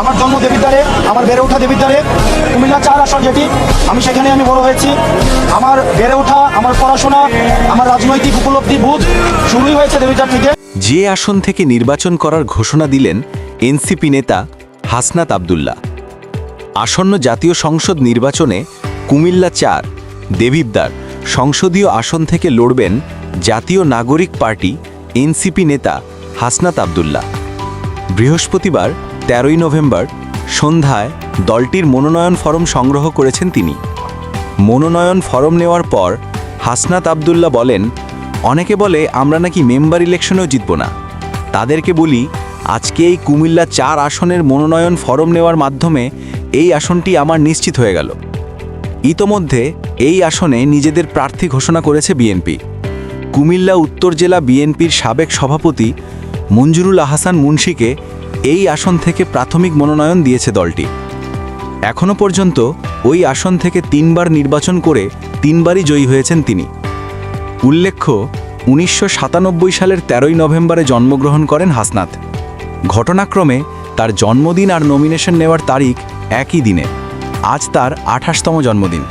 আমার জন্ম দেবিদ্বারে আমার বেড়ে ওঠা দেবিদ্বারে কুমিল্লা চার আসন যেটি, আমি সেখানে আমি বড় হয়েছি। আমার বেড়ে ওঠা, আমার পড়াশোনা, আমার রাজনৈতিক উপলব্ধি বোধ শুরুই হয়েছে দেবিদ্বার থেকে যে আসন থেকে নির্বাচন করার ঘোষণা দিলেন এনসিপি নেতা হাসনাত আবদুল্লাহ। আসন্ন জাতীয় সংসদ নির্বাচনে কুমিল্লা চার, দেবিদ্বার সংসদীয় আসন থেকে লড়বেন জাতীয় নাগরিক পার্টি এনসিপি নেতা হাসনাত আবদুল্লাহ। বৃহস্পতিবার, তেরোই নভেম্বর, সন্ধ্যায় দলটির মনোনয়ন ফরম সংগ্রহ করেছেন তিনি। মনোনয়ন ফরম নেওয়ার পর হাসনাত আবদুল্লা বলেন, অনেকে বলে আমরা নাকি মেম্বার ইলেকশনেও জিতব না। তাদেরকে বলি, আজকে এই কুমিল্লা চার আসনের মনোনয়ন ফরম নেওয়ার মাধ্যমে এই আসনটি আমার নিশ্চিত হয়ে গেল। ইতোমধ্যে এই আসনে নিজেদের প্রার্থী ঘোষণা করেছে বিএনপি। কুমিল্লা উত্তর জেলা বিএনপির সাবেক সভাপতি মঞ্জুরুল আহসান মুন্সিকে এই আসন থেকে প্রাথমিক মনোনয়ন দিয়েছে দলটি। এখনও পর্যন্ত ওই আসন থেকে তিনবার নির্বাচন করে তিনবারই জয়ী হয়েছেন তিনি। উল্লেখ্য, উনিশশো সাতানব্বই সালের তেরোই নভেম্বরে জন্মগ্রহণ করেন হাসনাত। ঘটনাক্রমে তার জন্মদিন আর নমিনেশন নেওয়ার তারিখ একই দিনে। আজ তার আঠাশতম জন্মদিন।